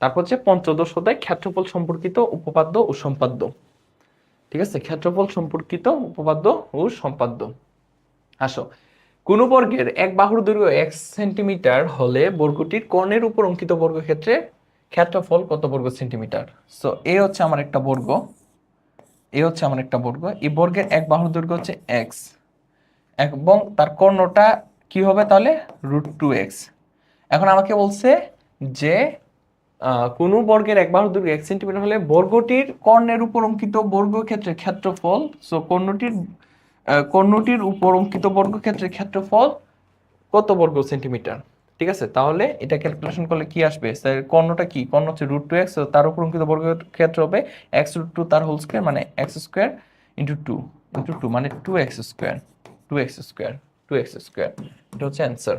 তারপর হচ্ছে পঞ্চদশ অধ্যায়, ক্ষেত্রফল সম্পর্কিত উপপাদ্য ও সম্পাদ্য। ঠিক আছে? ক্ষেত্রফল সম্পর্কিত উপপাদ্য ও সম্পাদ্য। আসো। কোন বর্গের এক বাহুর দৈর্ঘ্য এক সেন্টিমিটার হলে বর্গটির কর্ণের উপর অঙ্কিত বর্গক্ষেত্রে ক্ষেত্রফল কত বর্গ সেন্টিমিটার? সো এ হচ্ছে আমার একটা বর্গ। এ হচ্ছে আমার একটা বর্গ। এই বর্গের এক বাহুর দৈর্ঘ্য হচ্ছে এক্স এবং তার কর্ণটা কি হবে তাহলে? রুট টু এক্স এখন আমাকে বলছে যে কোনো বর্গের এক বাহুর দৈর্ঘ্য এক সেন্টিমিটার হলে বর্গটির কর্ণের উপর অঙ্কিত বর্গক্ষেত্রের ক্ষেত্রফল সো কর্ণটির কর্ণটির উপর অঙ্কিত বর্গক্ষেত্রের ক্ষেত্রফল কত বর্গ সেন্টিমিটার ঠিক আছে? তাহলে এটা ক্যালকুলেশন করলে কি আসবে? স্যার, কর্ণটা কি? কর্ণ হচ্ছে রুট টু এক্স তার উপর অঙ্কিত বর্গক্ষেত্র হবে এক্স রুট টু তার হোল স্কোয়ার মানে x square into two into two মানে two x square two x square two x square এটা হচ্ছে অ্যান্সার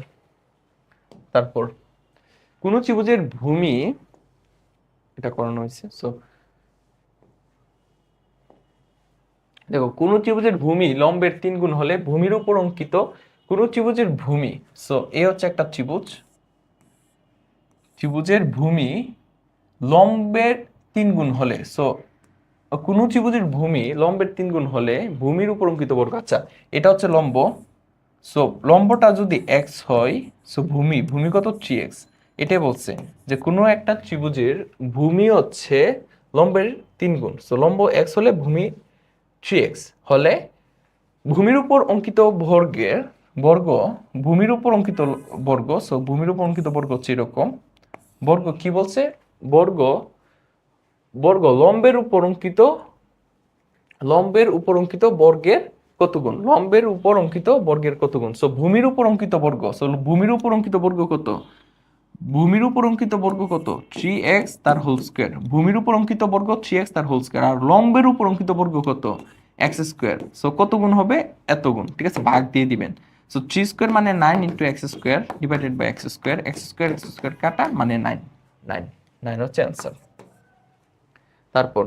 তারপর, কোন ত্রিভুজের ভূমি এটা করানো হয়েছে সো দেখো, কোন ত্রিভুজের ভূমি লম্বের তিন গুণ হলে ভূমির উপর অঙ্কিত কোন ত্রিভুজের ভূমি সো এ হচ্ছে একটা ত্রিভুজ, ত্রিভুজের ভূমি লম্বের তিন গুণ হলে সো কোন ত্রিভুজের ভূমি লম্বের তিন গুণ হলে ভূমির উপর অঙ্কিত বর্গ আচ্ছা এটা হচ্ছে লম্ব সো লম্বটা যদি এক্স হয় সো ভূমি ভূমি কত? থ্রি এক্স এটাই বলছে যে কোনো একটা ত্রিভুজের ভূমি হচ্ছে লম্বের তিন গুণ। সো লম্ব এক্স হলে ভূমি থ্রি এক্স হলে ভূমির উপর অঙ্কিত বর্গের বর্গ, ভূমির উপর অঙ্কিত বর্গ সো ভূমির উপর অঙ্কিত বর্গ হচ্ছে এরকম। বর্গ কি বলছে? বর্গ বর্গ লম্বের উপর অঙ্কিত, লম্বের উপর অঙ্কিত বর্গের কত গুণ? লম্বের উপর অঙ্কিত বর্গের কত গুণ? সো ভূমির উপর অঙ্কিত বর্গ সো ভূমির উপর অঙ্কিত বর্গ কত? ভূমির উপর অঙ্কিত বর্গ কত? থ্রি এক্স তার হোল স্কোয়ার ভূমির উপর অঙ্কিত বর্গ থ্রি এক্স তার হোল স্কোয়ার আর লম্বের উপর অঙ্কিত বর্গ কত? এক্স স্কোয়ার সো কত গুণ হবে? এত গুণ। ঠিক আছে? ভাগ দিয়ে দিবেন। সো থ্রি স্কোয়ার মানে nine into x square divided by x square x square x square কাটা মানে নাইন নাইন নাইন হচ্ছে অ্যান্সার তারপর,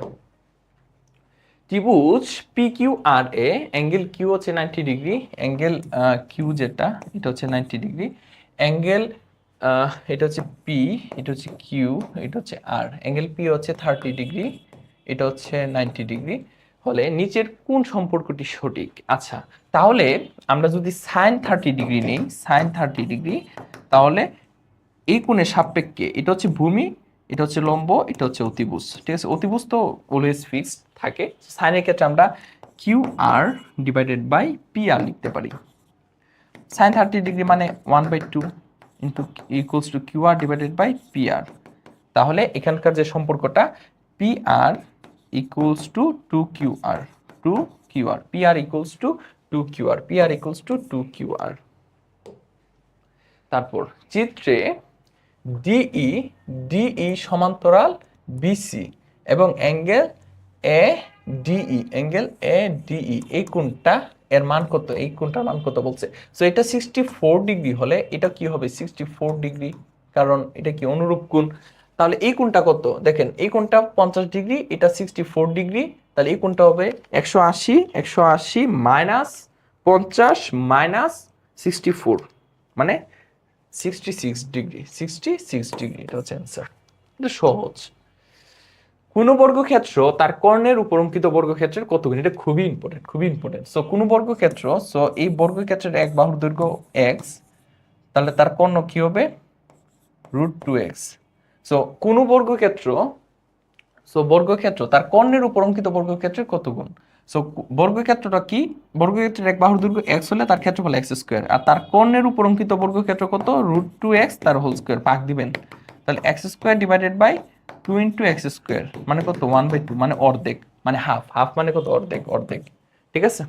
ত্রিভুজ পি কিউ আর এ অ্যাঙ্গেল কিউ হচ্ছে নাইনটি ডিগ্রি অ্যাঙ্গেল কিউ যেটা, এটা হচ্ছে নাইনটি ডিগ্রি অ্যাঙ্গেল এটা হচ্ছে পি এটা হচ্ছে কিউ এটা হচ্ছে আর অ্যাঙ্গেল পি হচ্ছে থার্টি ডিগ্রি এটা হচ্ছে নাইনটি ডিগ্রি হলে নিচের কোন সম্পর্কটি সঠিক? আচ্ছা তাহলে আমরা যদি সাইন থার্টি ডিগ্রি নেই সাইন থার্টি ডিগ্রি তাহলে এই কোণের সাপেক্ষে এটা হচ্ছে ভূমি, এটা হচ্ছে লম্ব, এটা হচ্ছে অতিভুজ। ঠিক আছে? অতিভুজ তো অলওয়েজ ফিক্সড থাকে। সাইনের ক্ষেত্রে আমরা Q R divided by P R লিখতে পারি। সাইন থার্টি ডিগ্রি মানে one by two into equals to Q R divided by P R তাহলে এখানকার যে সম্পর্কটা P R equals to two Q R two Q R P R equals to two Q R P R equals to two Q R তারপর চিত্রে DE DE সমান্তরাল BC এবং angle A DE angle A DE এই কোণটা এর মান কত, এই কোনটার মান কত বলছে? সো এটা সিক্সটি ফোর ডিগ্রি হলে এটা কি হবে? সিক্সটি ফোর ডিগ্রি কারণ এটা কি অনুরূপ কোণ। তাহলে এই কোণটা কত? দেখেন, এই কোণটা পঞ্চাশ ডিগ্রি এটা সিক্সটি ফোর ডিগ্রি তাহলে এই কোণটা হবে একশো আশি একশো আশি মাইনাস পঞ্চাশ মাইনাস সিক্সটি ফোর মানে sixty six degree sixty six degree এটা হচ্ছে অ্যান্সার এটা সহজ। কোন বর্গক্ষেত্র তার কর্ণের উপর অঙ্কিত বর্গক্ষেত্রের কত গুণ এটা খুবই ইম্পর্টেন্ট খুবই ইম্পর্টেন্ট সো কোন বর্গক্ষেত্র সো এই বর্গক্ষেত্রের এক বাহুর দৈর্ঘ্য এক্স তাহলে তার কর্ণ কি হবে? রুট টু এক্স সো কোন বর্গক্ষেত্র সো বর্গক্ষেত্র, তার কর্ণের উপর অঙ্কিত বর্গক্ষেত্রের কত গুণ? সো বর্গক্ষেত্রটা কি? বর্গক্ষেত্রের এক বাহুর দৈর্ঘ্য এক্স হলে তার ক্ষেত্রফল এক্স স্কোয়ার আর তার কর্ণের উপর অঙ্কিত বর্গক্ষেত্র কত? রুট টু এক্স তার হোল স্কোয়ার ভাগ দিবেন। তাহলে x square divided by two into x square মানে কত? ওয়ান বাই টু মানে অর্ধেক মানে হাফ হাফ মানে কত? অর্ধেক অর্ধেক, ঠিক আছে?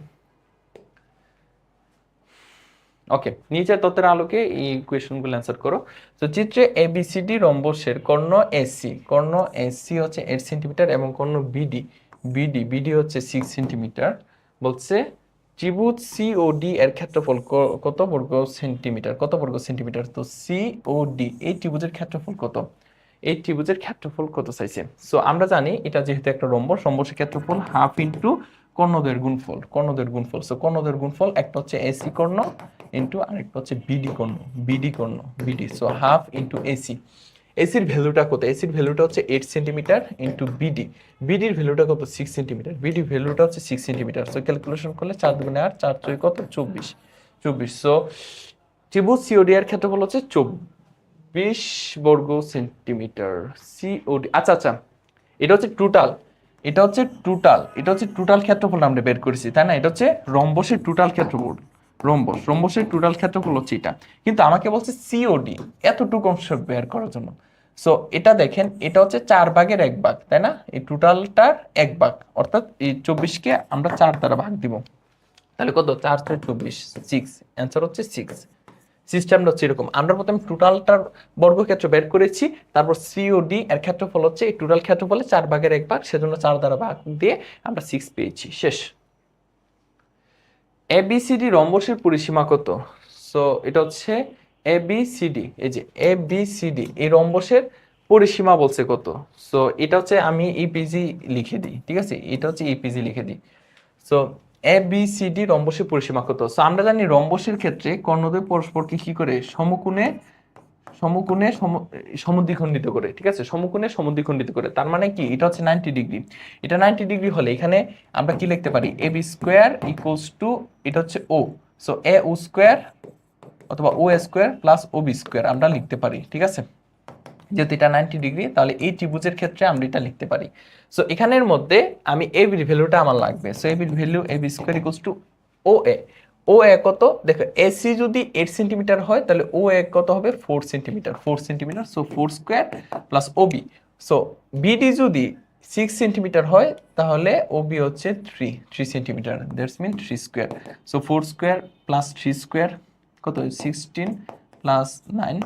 ওকে নিচের তথ্যের আলোকে এই কোয়েশনগুলো অ্যান্সার করো। তো চিত্রে এবিসিডি রম্বসের কর্ণ এসি কর্ণ এসি হচ্ছে এইট সেন্টিমিটার এবং কর্ণ বিডি বিডি বিডি হচ্ছে সিক্স সেন্টিমিটার বলছে ত্রিভুজ সি ও ডি এর ক্ষেত্রফল কত বর্গ সেন্টিমিটার কত বর্গ সেন্টিমিটার তো সি ও ডি এই ত্রিভুজের ক্ষেত্রফল কত? এই ত্রিভুজের ক্ষেত্রফল কত চাইছে? সো আমরা জানি এটা যেহেতু একটা রম্বস রম্বসের ক্ষেত্রফল হাফ ইন্টু কর্ণদের গুণফল কর্ণদের গুণফল। সো কর্ণদের গুণফল, একটা হচ্ছে এসি কর্ণ ইন্টু আরেকটা হচ্ছে বিডি কর্ণ বিডি কর্ণ BD so half into AC এসির ভ্যালুটা কত? এসির ভ্যালুটা হচ্ছে এইট সেন্টিমিটার ইন্টু বিডি বিডির ভ্যালুটা কত? সিক্স সেন্টিমিটার বিডির ভ্যালুটা হচ্ছে সিক্স সেন্টিমিটার সো ক্যালকুলেশন করলে চার দুগুণে আট, চার ছয় কত? চব্বিশ। চব্বিশ। সো ত্রিভুজ সিওডি ক্ষেত্রফল হচ্ছে চব্বিশ বর্গ সেন্টিমিটার সিওডি আচ্ছা আচ্ছা এটা হচ্ছে টোটাল এটা হচ্ছে টোটাল এটা হচ্ছে টোটাল ক্ষেত্রফল আমরা বের করেছি, তাই না? এটা হচ্ছে রম্বসের টোটাল ক্ষেত্রফল, রম্বস, রম্বসের টোটাল ক্ষেত্রফল হচ্ছে এটা। কিন্তু আমাকে বলছে সিওডি এতটুকু অংশ বের করার জন্য। সো এটা দেখেন, এটা হচ্ছে চার ভাগের এক ভাগ, তাই না? এই টোটালটার এক ভাগ, অর্থাৎ এই চব্বিশকে আমরা চার দ্বারা ভাগ দিব। তাহলে কত? চার ছয় চব্বিশ সিক্স অ্যান্সার হচ্ছে সিক্স সিস্টেমটা হচ্ছে এরকম। আমরা প্রথমে টোটালটার বর্গক্ষেত্র বের করেছি, তারপর সিওডি এর ক্ষেত্রফল হচ্ছে, এই টোটাল ক্ষেত্রফলে চার ভাগের এক ভাগ, সেজন্য চার দ্বারা ভাগ দিয়ে আমরা সিক্স পেয়েছি। শেষ। এবিসিডি রম্বসের পরিসীমা কত? সো এটা হচ্ছে এবিসিডি এই যে এবিসিডি এই রম্বসের পরিসীমা বলছে কত? সো এটা হচ্ছে আমি ইপিজি লিখে দিই, ঠিক আছে? এটা হচ্ছে ইপিজি লিখে দিই। So A B C D রম্বসের পরিসীমা কত? সো আমরা জানি রম্বসের ক্ষেত্রে কর্ণদ্বয় পরস্পরকে কি করে? সমকোণে সমকোণে সম- সমদ্বিখণ্ডিত করে, ঠিক আছে? সমকোণে সমদ্বিখণ্ডিত করে। তার মানে কি? এটা হচ্ছে নাইনটি ডিগ্রি এটা নাইনটি ডিগ্রি হলে এখানে আমরা কি লিখতে পারি? A B square equals to এটা হচ্ছে O so A O square অথবা O square plus O B square আমরা লিখতে পারি, ঠিক আছে? যেহেতু এটা নাইনটি ডিগ্রি তাহলে এই ত্রিভুজের ক্ষেত্রে আমরা এটা লিখতে পারি। সো এখানের মধ্যে আমি এ বির ভ্যালুটা আমার লাগবে। সো এ বির value A B square equals to O A O A কত? দেখো এসি যদি এইট সেন্টিমিটার হয়, তাহলে ও এ কত হবে? Four centimetre four centimetre so four square plus O B so BD যদি সিক্স সেন্টিমিটার হয়, তাহলে ও বি হচ্ছে three three centimetre that's mean three square so four square plus three square কত? Sixteen plus nine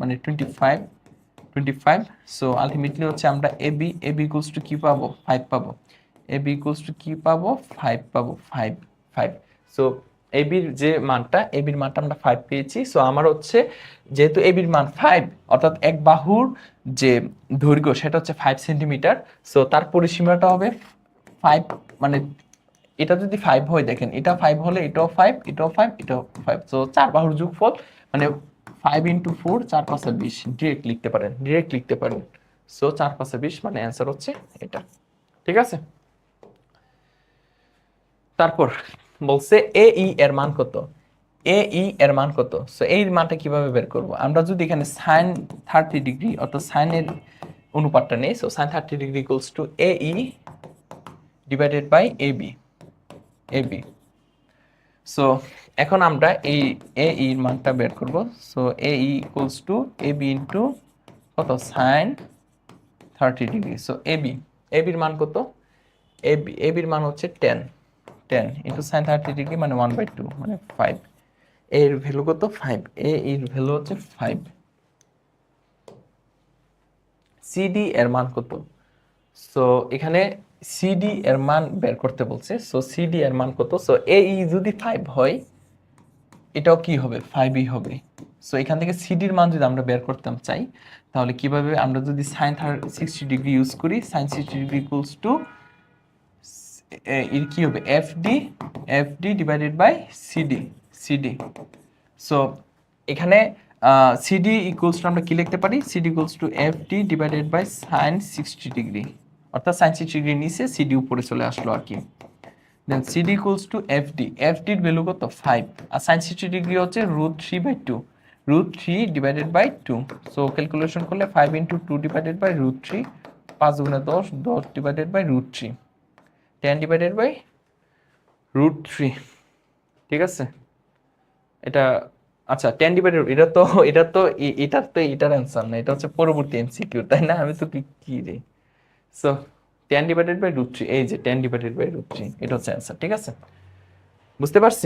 মানে twenty five twenty five so ultimately হচ্ছে আমরা A B A B equals to কি পাবো? Five পাবো। এ B equals to কি পাবো? Five পাবো। ফাইভ ফাইভ সো এ বির যে মানটা এ বির মানটা আমরা ফাইভ পেয়েছি। সো আমার হচ্ছে যেহেতু এ বির মান ফাইভ অর্থাৎ এক বাহুর যে দৈর্ঘ্য, সেটা হচ্ছে ফাইভ সেন্টিমিটার সো তার পরিসীমাটা হবে ফাইভ মানে এটা যদি ফাইভ হয়, দেখেন, এটা ফাইভ হলে এটাও ফাইভ এটাও ফাইভ এটাও ফাইভ সো চার বাহুর যোগফল মানে ফাইভ ইন্টু ফোর চার পাঁচে বিশ। ডিরেক্ট লিখতে পারেন ডিরেক্ট লিখতে পারেন। সো চার পাঁচে বিশ মানে অ্যান্সার হচ্ছে এটা। ঠিক আছে? তারপর বলছে এ ই এর মান কত? এ ই এর মান কত? সো এই মানটা কীভাবে বের করব? আমরা যদি এখানে সাইন থার্টি ডিগ্রি অর্থাৎ সাইনের অনুপাতটা নেই so sine thirty degree equals to A E divided by A B A B so এখন আমরা এই এ ই এর মানটা বের করব। So A equals to A B into কত? Sine thirty degree so A B A বির মান কত? এ বি এ বির মান হচ্ছে ten ten into sine thirty degree মানে ওয়ান বাই টু মানে ফাইভ এর ভ্যালু কত? ফাইভ এ এর ভ্যালু হচ্ছে ফাইভ সিডি এর মান কত? সো এখানে সিডি এর মান বের করতে বলছে। সো সিডি এর মান কত? সো এ ই যদি ফাইভ হয়, এটাও কি হবে? ফাইভই হবে। সো এখান থেকে সিডির মান যদি আমরা বের করতাম চাই, তাহলে কীভাবে আমরা যদি সাইন সিক্সটি ডিগ্রি ইউজ করি sine sixty degree equals to এর কি হবে? F D F D divided by CD CD so এখানে সিডি ইকুয়ালস টু আমরা কি লিখতে পারি? CD equals to F D divided by sine sixty degree অর্থাৎ সাইন সিক্সটি ডিগ্রি নিচে সিডি উপরে চলে আসলো আর কি। Then CD equals to F D F ডির ভ্যালু কত? ফাইভ আর সাইন সিক্সটি ডিগ্রি হচ্ছে root three by two root three divided by two so calculation করলে five into two divided by root three পাঁচ গুণে দশ দশ divided by root three ten divided by root three ঠিক আছে? এটা আচ্ছা টেন ডিভাইডেড এটা তো এটা তো এটার তো, এটার অ্যান্সার না। এটা হচ্ছে পরবর্তী এমসিকিউ তাই না? আমি তো কি কি রে? So ten divided by root three এই যে ten divided by root three এটা হচ্ছে অ্যান্সার ঠিক আছে? বুঝতে পারছি?